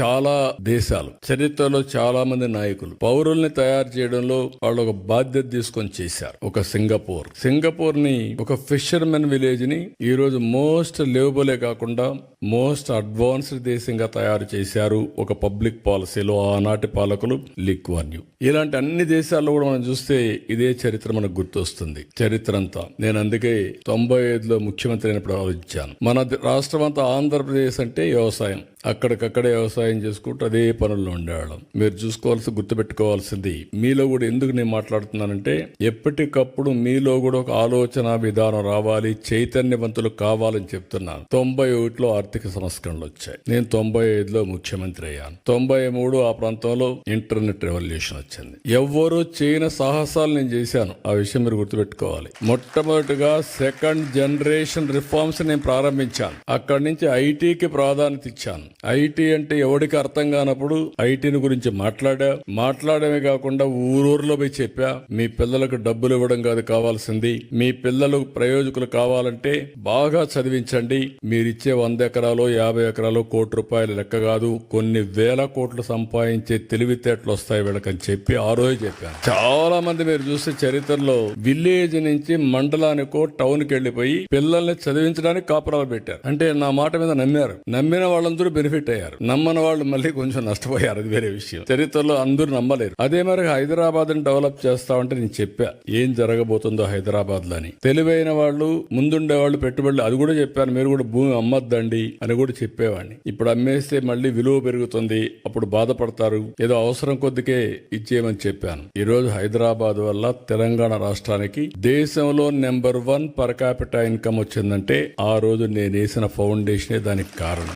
చాలా దేశాలు చరిత్రలో చాలా మంది నాయకులు పౌరుల్ని తయారు చేయడంలో వాళ్ళు ఒక బాధ్యత తీసుకొని చేశారు. ఒక సింగపూర్. సింగపూర్ని ఒక ఫిషర్మెన్ విలేజ్ని ఈ రోజు మోస్ట్ లివబులే కాకుండా మోస్ట్ అడ్వాన్స్డ్ దేశంగా తయారు చేశారు ఒక పబ్లిక్ పాలసీలో ఆనాటి పాలకులు లిక్వాన్యూ ఇలాంటి అన్ని దేశాల్లో కూడా మనం చూస్తే ఇదే చరిత్ర మనకు గుర్తొస్తుంది. చరిత్ర అంతా నేను అందుకే తొంభై ఐదులో ముఖ్యమంత్రి అయినప్పుడు ఆలోచించాను. మన రాష్ట్రం అంతా ఆంధ్రప్రదేశ్ అంటే వ్యవసాయం. అక్కడికక్కడే వ్యవసాయం చేసుకుంటూ అదే పనుల్లో ఉండేవాళ్ళం. మీరు చూసుకోవాల్సి గుర్తుపెట్టుకోవాల్సింది మీలో కూడా ఎందుకు నేను మాట్లాడుతున్నానంటే ఎప్పటికప్పుడు మీలో కూడా ఒక ఆలోచన విధానం రావాలి చైతన్యవంతులు కావాలని చెప్తున్నాను. తొంభై ఒకటిలో ఆర్థిక సంస్కరణలు వచ్చాయి. నేను తొంభై ఐదులో ముఖ్యమంత్రి అయ్యాను. తొంభై మూడు ఆ ప్రాంతంలో ఇంటర్నెట్ రెవల్యూషన్ వచ్చింది. ఎవ్వరూ చేయని సాహసాలు నేను చేశాను. ఆ విషయం మీరు గుర్తుపెట్టుకోవాలి. మొట్టమొదటిగా సెకండ్ జనరేషన్ రిఫార్మ్స్ నేను ప్రారంభించాను. అక్కడి నుంచి ఐటీకి ప్రాధాన్యత ఇచ్చాను. ఐటీ అంటే ఎవడికి అర్థం కానప్పుడు ఐటీని గురించి మాట్లాడా. మాట్లాడమే కాకుండా ఊరూరులో పోయి చెప్పా. మీ పిల్లలకు డబ్బులు ఇవ్వడం కాదు కావాల్సింది. మీ పిల్లలు ప్రయోజకులు కావాలంటే బాగా చదివించండి. మీరిచ్చే వంద ఎకరాలు యాభై ఎకరాలు కోటి రూపాయలు లెక్క కాదు. కొన్ని వేల కోట్లు సంపాదించే తెలివితేటలు వస్తాయి వీళ్ళకని చెప్పి ఆ రోజు చెప్పాను చాలా మంది మీరు చూస్తే చరిత్రలో విలేజ్ నుంచి మండలానికో టౌన్కి వెళ్ళిపోయి పిల్లల్ని చదివించడానికి కాపురాలు పెట్టారు. అంటే నా మాట మీద నమ్మారు. నమ్మిన వాళ్ళందరూ బెనిఫిట్ అయ్యారు. నమ్మని వాళ్ళు మళ్ళీ కొంచెం నష్టపోయారు. అది వేరే విషయం. చరిత్రలో అందరూ నమ్మలేరు. అదే మరి హైదరాబాద్ని డెవలప్ చేస్తామంటే నేను చెప్పా ఏం జరగబోతుందో హైదరాబాద్లో అని తెలివైన వాళ్ళు ముందుండే వాళ్ళు పెట్టుబడులు అది కూడా చెప్పాను. మీరు కూడా భూమి అమ్మద్దండి అని కూడా చెప్పేవాడిని. ఇప్పుడు అమ్మేస్తే మళ్ళీ విలువ పెరుగుతుంది. అప్పుడు బాధపడతారు. ఏదో అవసరం కొద్దికే ఇచ్చేయమని చెప్పాను. ఈ రోజు హైదరాబాద్ వల్ల తెలంగాణ రాష్ట్రానికి దేశంలో number one per capital income వచ్చిందంటే ఆ రోజు నేను వేసిన ఫౌండేషనే దానికి కారణం.